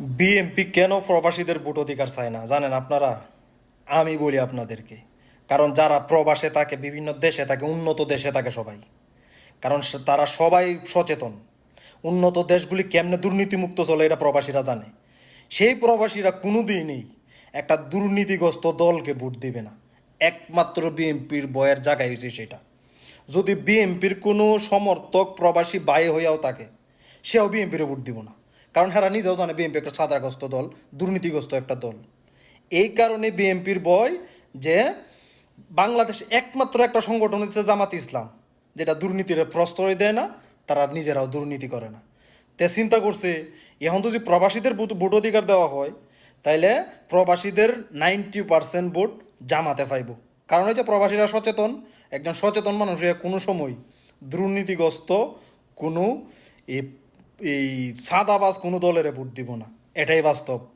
BMP কেন প্রবাসীদের vote অধিকার চায় না? জানেন আপনারা? আমি বলি আপনাদেরকে। কারণ যারা প্রবাসে থাকে, বিভিন্ন দেশে থাকে, উন্নত দেশে থাকে সবাই। কারণ তারা সবাই সচেতন। উন্নত দেশগুলি কেমনে দুর্নীতিমুক্ত চলে, এটা প্রবাসীরা জানে। সেই প্রবাসীরা কোনো দিনই একটা দুর্নীতিগ্রস্ত দলকে ভোট দিবে না। একমাত্র বিএনপির বয়ের জায়গায় হয়েছে সেটা। যদি বিএনপির কোনো সমর্থক প্রবাসী বায়ে হইয়াও থাকে, সেও বিএনপির ভোট দিব না। কারণ হেরা নিজেও জানে বিএনপি একটা সাদাগ্রস্ত দল, দুর্নীতিগ্রস্ত একটা দল। এই কারণে বিএনপির বয় যে বাংলাদেশ একমাত্র একটা সংগঠন হচ্ছে জামাত ইসলাম, যেটা দুর্নীতির প্রশ্রয় দেয় না, তারা নিজেরাও দুর্নীতি করে না। তে চিন্তা করছে, এখন তো যদি প্রবাসীদের ভোট ভোট অধিকার দেওয়া হয়, তাইলে প্রবাসীদের নাইনটি পার্সেন্ট ভোট জামাতে পাইব। কারণ হচ্ছে প্রবাসীরা সচেতন, একজন সচেতন মানুষ কোনো সময় দুর্নীতিগ্রস্ত কোনো এই এই সাদাবাজ কোনো দলের ভোট দিব না। এটাই বাস্তব।